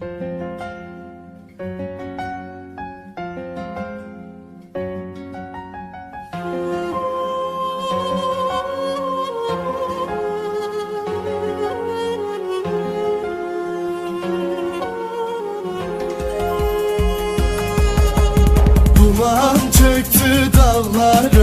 Duman çöktü dağlara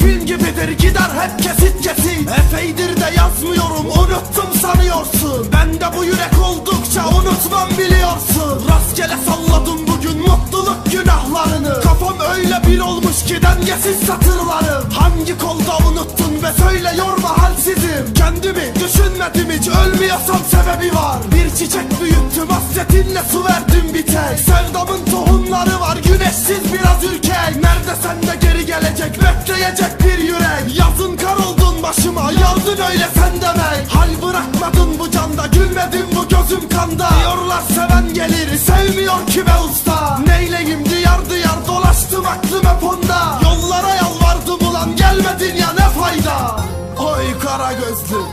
film gibidir gider hep kesit kesit. Epeydir de yazmıyorum unuttum sanıyorsun. Ben de bu yürek oldukça unutmam biliyorsun. Rastgele salladım bugün mutluluk günahlarını. Kafam öyle bir olmuş ki dengesiz satırlarım. Hangi kolda unuttun ve söyle yorma halsizim. Kendimi düşünmedim hiç ölmüyorsam sebebi var. Bir çiçek büyüttüm hasretinle su verdim bir tek. Sevdamın tohumları var güneşsiz biraz ürkek. Nerede sende geri gelecek bekleyecek bir yürek. Yazın kar oldun başıma yağdın öyle sen demek. Hal bırakmadın bu canda gülmedin bu gözüm kanda. Diyorlar seven gelir sevmiyor ki be usta. Neyleyim diyar diyar dolaştım aklım hep onda. Yollara yalvardım ulan gelmedin ya ne fayda? Oy kara gözlüm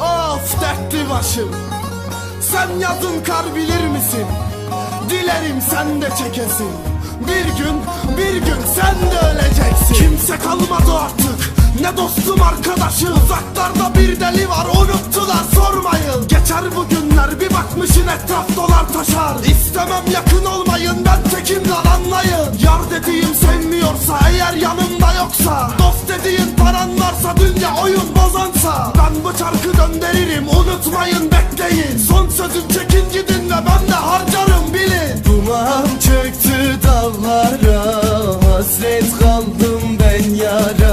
Of dertli başım. Sen yazın kar bilir misin? Dilerim sen de çekesin. Bir gün, bir gün sen de Ne dostum arkadaşım? Uzaklarda bir deli var unuttular sormayın. Geçer bu günler bir bakmışın etraf dolar taşar. İstemem yakın olmayın ben tekim lan anlayın. Yar dediğim sevmiyorsa eğer yanımda yoksa. Dost dediğin paran varsa dünya oyun bozansa. Ben bu çarkı gönderirim unutmayın bekleyin. Son sözüm çekin gidin ve ben de harcarım bilin. Duman çöktü dağlara Hasret kaldım ben yara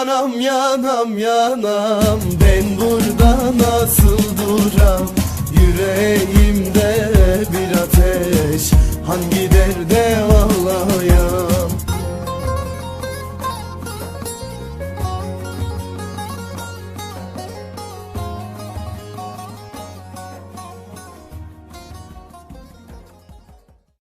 yanam yanam yanam. Ben burada nasıl duram? Yüreğimde bir ateş. Hangi